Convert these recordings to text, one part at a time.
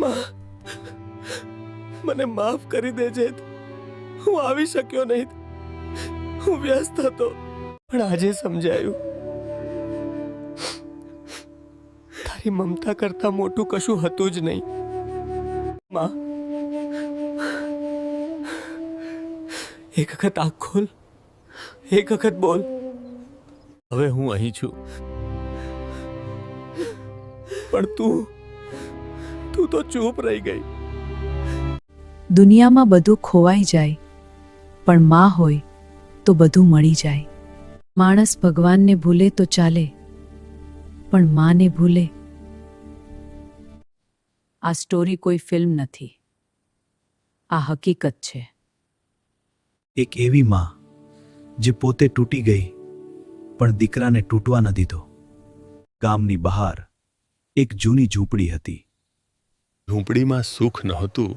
માં મને માફ કરી દેજે. હું આવી શક્યો નહીં. હું વ્યસ્ત હતો પણ આજે સમજાયું. તારી મમતા કરતા મોટું કશું હતું જ નહીં. માં એક વખત આંખ ખોલ. એક વખત બોલ. હવે હું અહીં છું. પણ તું તું તો ચૂપ રહી ગઈ. દુનિયામાં બધું ખોવાઈ જાય પણ માં હોય તો બધું મળી જાય. માણસ ભગવાનને ભૂલે તો ચાલે પણ માને ભૂલે. આ સ્ટોરી કોઈ ફિલ્મ નથી. આ હકીકત છે. એક એવી માં જે પોતે તૂટી ગઈ પણ દીકરાને તૂટવા ન દીધો. ગામની બહાર એક જૂની ઝૂંપડી હતી. ઝૂંપડીમાં સુખ નહોતું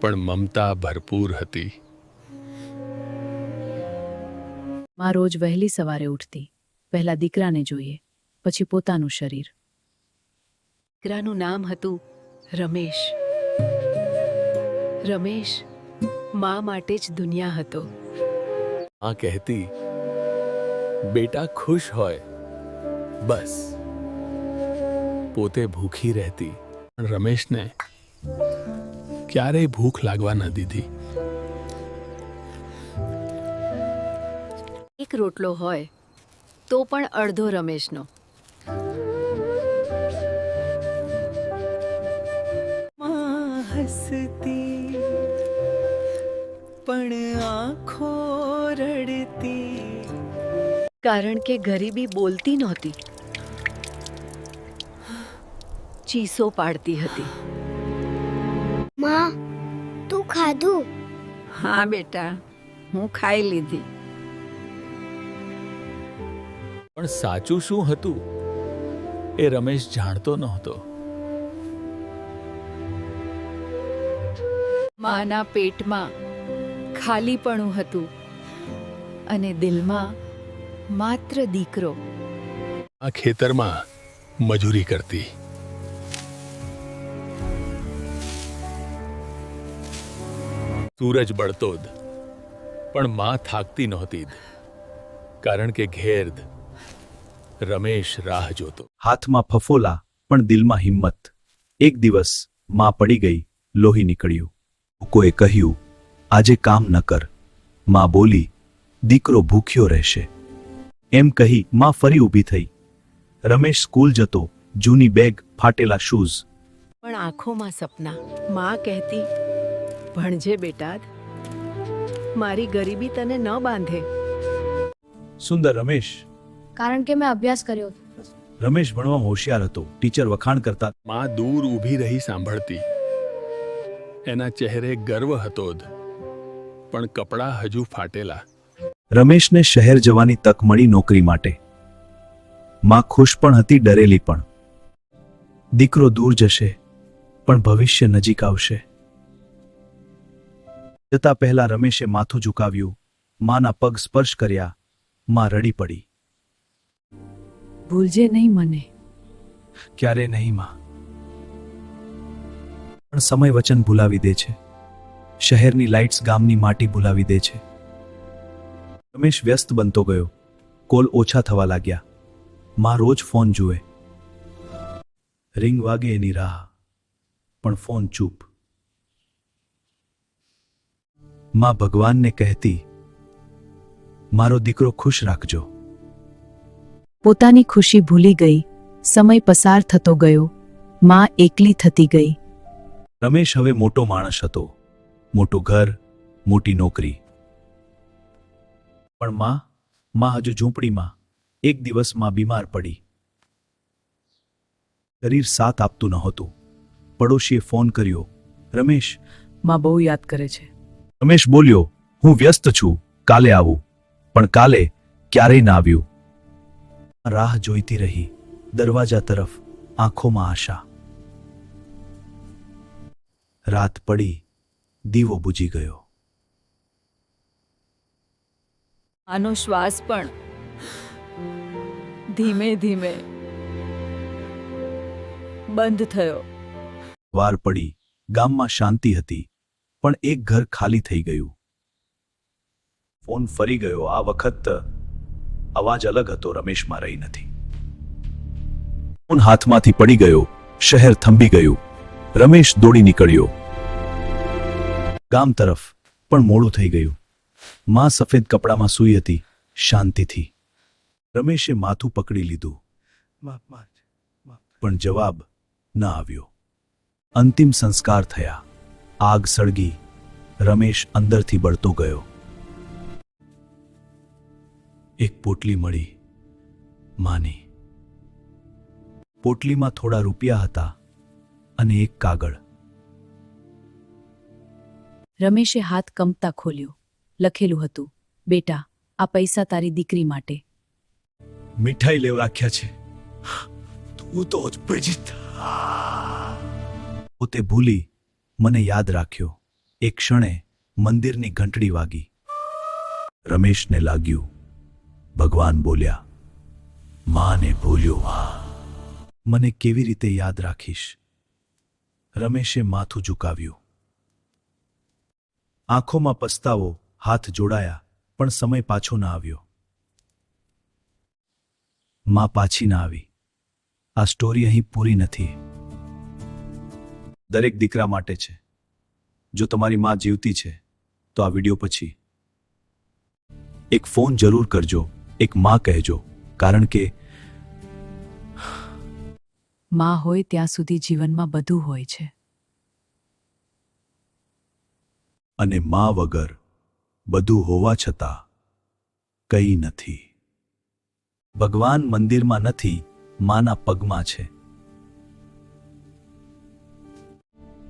પણ મમતા ભરપૂર હતી. માં રોજ વહેલી સવારે ઉઠતી પહેલા દીકરાને જોઈએ પછી પોતાનું શરીર. દીકરાનું નામ હતું રમેશ. રમેશ મા માટે જ દુનિયા હતો. આ કહેતી બેટા ખુશ હોય. બસ. પોતે ભૂખી રહેતી. પણ રમેશને ક્યારેય ભૂખ લાગવા ન દીધી. એક રોટલો હોય તો પણ અડધો રમેશનો. હસતી પણ આંખો રડતી. કારણ કે ગરીબી બોલતી નહોતી. ચીસો પાડતી હતી. માં તું ખાધું? હા બેટા હું ખાઈ લીધી. પણ સાચું શું હતું? એ રમેશ જાણતો નહોતો. માના પેટમાં ખાલીપણું હતું અને દિલમાં માત્ર દીકરો. આ ખેતરમાં મજૂરી કરતી. સૂરજ બળતો જ પણ માં થાકતી નહોતી જ. કારણ કે ઘેરદ. રમેશ રાહ જોતો. હાથમાં ફફોલા પણ દિલમાં હિંમત. એક દિવસમાં પડી ગઈ લોહી નીકળ્યું. ભૂકોએ કહ્યું આજે કામ ન કર. માં બોલી દીકરો ભૂખ્યો રહેશે. એમ કહી માં ફરી ઊભી થઈ. રમેશ સ્કૂલ જતો જૂની બેગ ફાટેલા શૂઝ પણ આંખોમાં સપના. માં કહેતી ભણજે બેટા મારી ગરીબી તને ન બાંધે. સુંદર રમેશ. કારણ કે મેં અભ્યાસ કર્યો રમેશ ભણવા હોશિયાર હતો. ટીચર વખાણ કરતા માં દૂર ઊભી રહી સાંભળતી. એના ચહેરે ગર્વ હતો જ. પણ કપડાં હજુ ફાટેલા. રમેશને શહેર જવાની તક મળી નોકરી માટે. માં ખુશ પણ હતી ડરેલી પણ. દીકરો દૂર જશે પણ ભવિષ્ય નજીક આવશે. જતા પહેલા રમેશે માથું ઝુકાવ્યું. માના પગ સ્પર્શ કર્યા. માં રડી પડી. ભૂલજે નહીં મને. ક્યારે નહીં માં? પણ સમય વચન ભૂલાવી દે છે. શહેરની લાઇટ્સ ગામની માટી ભૂલાવી દે છે. રમેશ વ્યસ્ત બનતો ગયો. કોલ ઓછા થવા લાગ્યા. માં રોજ ફોન જુએ. રિંગ વાગે એની રાહ. પણ ફોન ચૂપ. માં ભગવાનને કહેતી મારો દીકરો ખુશ રાખજો. પોતાની ખુશી ભૂલી ગઈ સમય પસાર થતો ગયો માં એકલી થતી ગઈ. રમેશ હવે મોટો માણસ હતો મોટું ઘર મોટી નોકરી. પણ માં માં હજુ ઝૂંપડીમાં એક દિવસમાં બીમાર પડી. શરીર સાથ આપતું નહોતું. પડોશીએ ફોન કર્યો રમેશ. માં બહુ યાદ કરે છે. રમેશ બોલ્યો હું વ્યસ્ત છું કાલે આવું. પણ કાલે ક્યારેય ના આવ્યું. રાહ જોઈતી રહી દરવાજા તરફ આંખોમાં આશા. રાત પડી દીવો બુજી ગયો. આનો શ્વાસ પણ ધીમે ધીમે બંધ થયો. વાર પડી ગામમાં શાંતિ હતી. પણ એક ઘર ખાલી થઈ ગયું. ફોન ફરી ગયો. આ વખત અવાજ અલગ હતો. રમેશમાં રહી નથી. ફોન હાથમાંથી પડી ગયો. શહેર થંભી ગયું. રમેશ દોડી નીકળ્યો. ગામ તરફ પણ મોડું થઈ ગયું. માં સફેદ કપડામાં સૂઈ હતી. શાંતિથી. રમેશે માથું પકડી લીધું. પણ જવાબ ન આવ્યો. અંતિમ સંસ્કાર થયા. આગ સળગી. રમેશ અંદરથી બળતો ગયો. એક પોટલી મળી. માની. પોટલીમાં થોડા રૂપિયા હતા અને એક કાગળ. રમેશે હાથ કંપતા ખોલ્યો. લખેલું હતું બેટા આ પૈસા તારી દીકરી માટે. મીઠાઈ લેવ રાખ્યા છે. તું તો જ પોતે ભૂલી મને યાદ રાખ્યો. એ ક્ષણે મંદિરની ઘંટડી વાગી. રમેશને લાગ્યું. ભગવાન બોલ્યા, માને ભૂલ્યો મને કેવી રીતે યાદ રાખીશ? રમેશે માથું ઝુકાવ્યું. આંખોમાં પસ્તાવો, હાથ જોડાયા, પણ સમય પાછો ના આવ્યો. માં પાછી ના આવી. આ સ્ટોરી અહીં પૂરી નથી. દરેક દીકરા માટે છે. જો તમારી માં જીવતી છે તો આ વિડિયો પછી એક ફોન જરૂર કરજો એક માં કહેજો કારણ કે માં હોય ત્યાં સુધી જીવનમાં બધું હોય છે. અને માં વગર બધું હોવા છતાં કંઈ નથી. ભગવાન મંદિરમાં નથી માના પગમાં છે.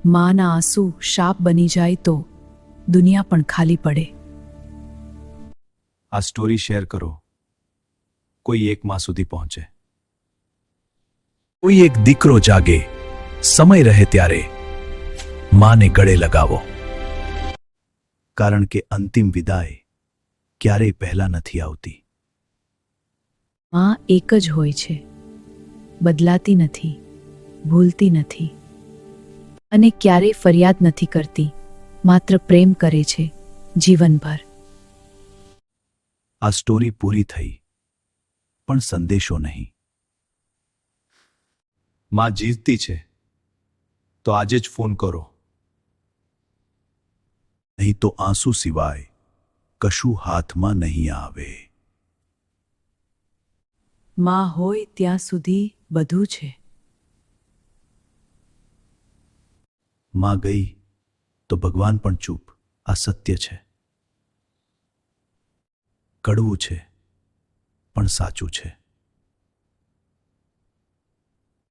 માના આંસુ શાપ બની જાય તો દુનિયા પણ ખાલી પડે. આ સ્ટોરી શેર કરો. કોઈ એક માં સુધી પહોંચે. કોઈ એક દીકરો જાગે સમય રહે ત્યારે માને ગળે લગાવો. કારણ કે અંતિમ વિદાય ક્યારેય પહેલા નથી આવતી. માં એક જ હોય છે. બદલાતી નથી ભૂલતી નથી. અને ક્યારેય ફરિયાદ નથી કરતી. માત્ર પ્રેમ કરે છે. જીવનભર. આ સ્ટોરી પૂરી થઈ પણ સંદેશો નહીં. માં જીવતી છે તો આજે જ ફોન કરો. નહીં તો આંસુ સિવાય કશું હાથમાં નહીં આવે. માં હોય ત્યાં સુધી બધું છે. માં ગઈ તો ભગવાન પણ ચૂપ. આ સત્ય છે. કડવું છે પણ સાચું છે.